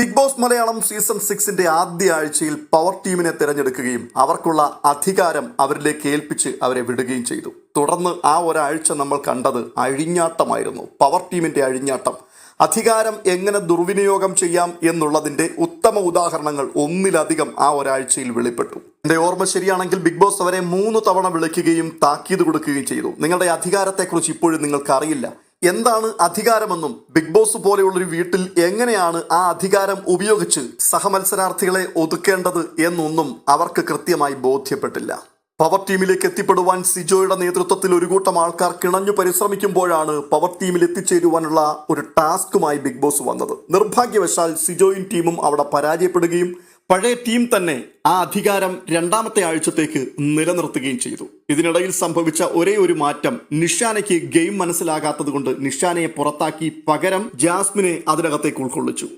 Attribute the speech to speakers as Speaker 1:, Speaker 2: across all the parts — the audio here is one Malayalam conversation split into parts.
Speaker 1: ബിഗ് ബോസ് മലയാളം സീസൺ സിക്സിന്റെ ആദ്യ ആഴ്ചയിൽ പവർ ടീമിനെ തിരഞ്ഞെടുക്കുകയും അവർക്കുള്ള അധികാരം അവരിലേക്ക് ഏൽപ്പിച്ച് അവരെ വിടുകയും ചെയ്തു. തുടർന്ന് ആ ഒരാഴ്ച നമ്മൾ കണ്ടത് അഴിഞ്ഞാട്ടമായിരുന്നു. പവർ ടീമിന്റെ അഴിഞ്ഞാട്ടം. അധികാരം എങ്ങനെ ദുർവിനിയോഗം ചെയ്യാം എന്നുള്ളതിന്റെ ഉത്തമ ഉദാഹരണങ്ങൾ ഒന്നിലധികം ആ ഒരാഴ്ചയിൽ വെളിപ്പെട്ടു. എന്റെ ഓർമ്മ ശരിയാണെങ്കിൽ ബിഗ് ബോസ് അവരെ മൂന്ന് തവണ വിളിക്കുകയും താക്കീത് കൊടുക്കുകയും ചെയ്തു. നിങ്ങളുടെ അധികാരത്തെക്കുറിച്ച് ഇപ്പോഴും നിങ്ങൾക്ക് അറിയില്ല എന്താണ് അധികാരമെന്നും ബിഗ് ബോസ് പോലെയുള്ളൊരു വീട്ടിൽ എങ്ങനെയാണ് ആ അധികാരം ഉപയോഗിച്ച് സഹമത്സരാർത്ഥികളെ ഒതുക്കേണ്ടത് എന്നൊന്നും അവർക്ക് കൃത്യമായി ബോധ്യപ്പെട്ടില്ല. പവർ ടീമിലേക്ക് എത്തിപ്പെടുവാൻ സിജോയുടെ നേതൃത്വത്തിൽ ഒരു കൂട്ടം ആൾക്കാർ കിണഞ്ഞു പരിശ്രമിക്കുമ്പോഴാണ് പവർ ടീമിൽ എത്തിച്ചേരുവാനുള്ള ഒരു ടാസ്കുമായി ബിഗ് ബോസ് വന്നത്. നിർഭാഗ്യവശാൽ സിജോയും ടീമും അവിടെ പരാജയപ്പെടുകയും പഴയ ടീം തന്നെ ആ അധികാരം രണ്ടാമത്തെ ആഴ്ചത്തേക്ക് നിലനിർത്തുകയും ചെയ്തു. ഇതിനിടയിൽ സംഭവിച്ച ഒരേ ഒരു മാറ്റം നിഷാനയ്ക്ക് ഗെയിം മനസ്സിലാകാത്തത് കൊണ്ട് നിഷാനയെ പുറത്താക്കി പകരം ജാസ്മിനെ അതിനകത്തേക്ക് ഉൾക്കൊള്ളിച്ചു.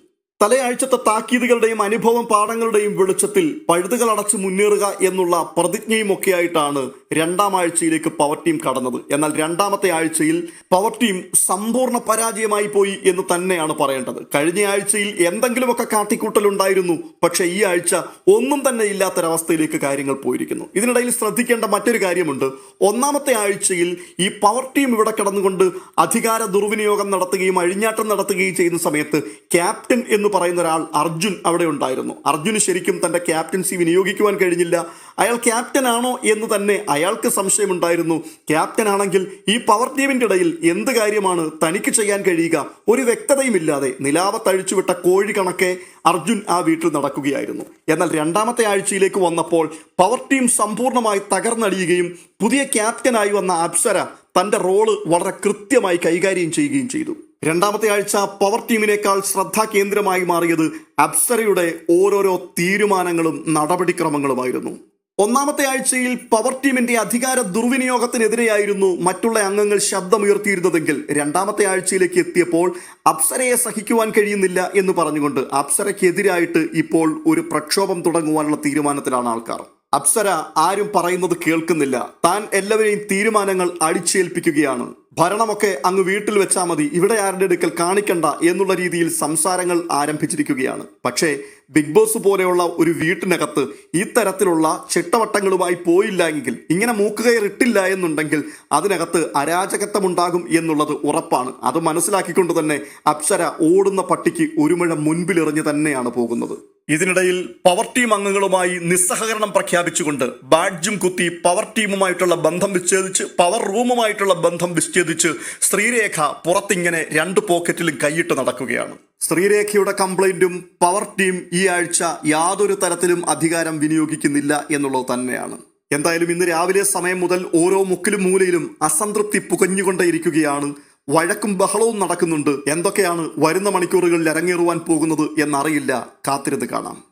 Speaker 1: തലയാഴ്ചത്തെ താക്കീതുകളുടെയും അനുഭവം പാഠങ്ങളുടെയും വെളിച്ചത്തിൽ പഴുതുകൾ അടച്ച് മുന്നേറുക എന്നുള്ള പ്രതിജ്ഞയും ഒക്കെയായിട്ടാണ് രണ്ടാം ആഴ്ചയിലേക്ക് പവർ ടീം കടന്നത്. എന്നാൽ രണ്ടാമത്തെ ആഴ്ചയിൽ പവർ ടീം സമ്പൂർണ പരാജയമായി പോയി എന്ന് തന്നെയാണ് പറയേണ്ടത്. കഴിഞ്ഞ ആഴ്ചയിൽ എന്തെങ്കിലുമൊക്കെ കാട്ടിക്കൂട്ടലുണ്ടായിരുന്നു പക്ഷെ ഈ ആഴ്ച ഒന്നും തന്നെ ഇല്ലാത്തൊരവസ്ഥയിലേക്ക് കാര്യങ്ങൾ പോയിരിക്കുന്നു. ഇതിനിടയിൽ ശ്രദ്ധിക്കേണ്ട മറ്റൊരു കാര്യമുണ്ട്. ഒന്നാമത്തെ ആഴ്ചയിൽ ഈ പവർ ടീം ഇവിടെ കിടന്നുകൊണ്ട് അധികാര ദുർവിനിയോഗം നടത്തുകയും അഴിഞ്ഞാട്ടം നടത്തുകയും ചെയ്യുന്ന സമയത്ത് ക്യാപ്റ്റൻ എന്ന് പറയുന്ന ഒരാൾ അർജുൻ അവിടെ ഉണ്ടായിരുന്നു. അർജുന് ശരിക്കും തന്റെ ക്യാപ്റ്റൻസി വിനിയോഗിക്കുവാൻ കഴിഞ്ഞില്ല. അയാൾ ക്യാപ്റ്റനാണോ എന്ന് തന്നെ അയാൾക്ക് സംശയമുണ്ടായിരുന്നു. ക്യാപ്റ്റൻ ആണെങ്കിൽ ഈ പവർ ടീമിന്റെ ഇടയിൽ എന്ത് കാര്യമാണ് തനിക്ക് ചെയ്യാൻ കഴിയുക? ഒരു വ്യക്തതയുമില്ലാതെ നിലാവത്തഴിച്ചുവിട്ട കോഴി കണക്കെ അർജുൻ ആ വീട്ടിൽ നടക്കുകയായിരുന്നു. എന്നാൽ രണ്ടാമത്തെ ആഴ്ചയിലേക്ക് വന്നപ്പോൾ പവർ ടീം സമ്പൂർണമായി തകർന്നടിയുകയും പുതിയ ക്യാപ്റ്റനായി വന്ന അപ്സര തന്റെ റോൾ വളരെ കൃത്യമായി കൈകാര്യം ചെയ്യുകയും ചെയ്തു. രണ്ടാമത്തെ ആഴ്ച പവർ ടീമിനേക്കാൾ ശ്രദ്ധാകേന്ദ്രമായി മാറിയത് അപ്സരയുടെ ഓരോരോ തീരുമാനങ്ങളും നടപടിക്രമങ്ങളുമായിരുന്നു. ഒന്നാമത്തെ ആഴ്ചയിൽ പവർ ടീമിന്റെ അധികാര ദുർവിനിയോഗത്തിനെതിരെയായിരുന്നു മറ്റുള്ള അംഗങ്ങൾ ശബ്ദമുയർത്തിയിരുന്നതെങ്കിൽ രണ്ടാമത്തെ ആഴ്ചയിലേക്ക് എത്തിയപ്പോൾ അപ്സരയെ സഹിക്കുവാൻ കഴിയുന്നില്ല എന്ന് പറഞ്ഞുകൊണ്ട് അപ്സരയ്ക്കെതിരായിട്ട് ഇപ്പോൾ ഒരു പ്രക്ഷോഭം തുടങ്ങുവാനുള്ള തീരുമാനത്തിലാണ് ആൾക്കാർ. അപ്സര ആരും പറയുന്നത് കേൾക്കുന്നില്ല. താൻ എല്ലാവരെയും തീരുമാനങ്ങൾ അടിച്ചേൽപ്പിക്കുകയാണ്. ഭരണമൊക്കെ അങ്ങ് വീട്ടിൽ വെച്ചാൽ മതി. ഇവിടെ ആരുടെ അടുക്കൽ കാണിക്കണ്ട എന്നുള്ള രീതിയിൽ സംസാരങ്ങൾ ആരംഭിച്ചിരിക്കുകയാണ്. പക്ഷേ ബിഗ് ബോസ് പോലെയുള്ള ഒരു വീട്ടിനകത്ത് ഇത്തരത്തിലുള്ള തരത്തിലുള്ള ചിട്ടവട്ടങ്ങളുമായി പോയില്ല എങ്കിൽ ഇങ്ങനെ മൂക്കുകയറിട്ടില്ല എന്നുണ്ടെങ്കിൽ അതിനകത്ത് അരാജകത്വമുണ്ടാകും എന്നുള്ളത് ഉറപ്പാണ്. അത് മനസ്സിലാക്കിക്കൊണ്ട് തന്നെ അപ്സര ഓടുന്ന പട്ടിക്ക് ഒരു മുഴ മുൻപിലെറിഞ്ഞ് തന്നെയാണ് പോകുന്നത്. ഇതിനിടയിൽ പവർ ടീം അംഗങ്ങളുമായി നിസ്സഹകരണം പ്രഖ്യാപിച്ചുകൊണ്ട് ബാഡ്ജും കുത്തി പവർ ടീമുമായിട്ടുള്ള ബന്ധം വിച്ഛേദിച്ച് പവർ റൂമുമായിട്ടുള്ള ബന്ധം വിച്ഛേദിച്ച് ശ്രീരേഖ പുറത്തിങ്ങനെ രണ്ട് പോക്കറ്റിലും കൈയിട്ട് നടക്കുകയാണ്. ശ്രീരേഖയുടെ കംപ്ലൈന്റും പവർ ടീം ഈ ആഴ്ച യാതൊരു തരത്തിലും അധികാരം വിനിയോഗിക്കുന്നില്ല എന്നുള്ളത് തന്നെയാണ്. എന്തായാലും ഇന്ന് രാവിലെ സമയം മുതൽ ഓരോ മുക്കിലും മൂലയിലും അസംതൃപ്തി പുകഞ്ഞുകൊണ്ടേയിരിക്കുകയാണ് വഴക്കും ബഹളവും നടക്കുന്നുണ്ട്. എന്തൊക്കെയാണ് വരുന്ന മണിക്കൂറുകളിൽ അരങ്ങേറുവാൻ പോകുന്നത് എന്നറിയില്ല. കാത്തിരുന്ന് കാണാം.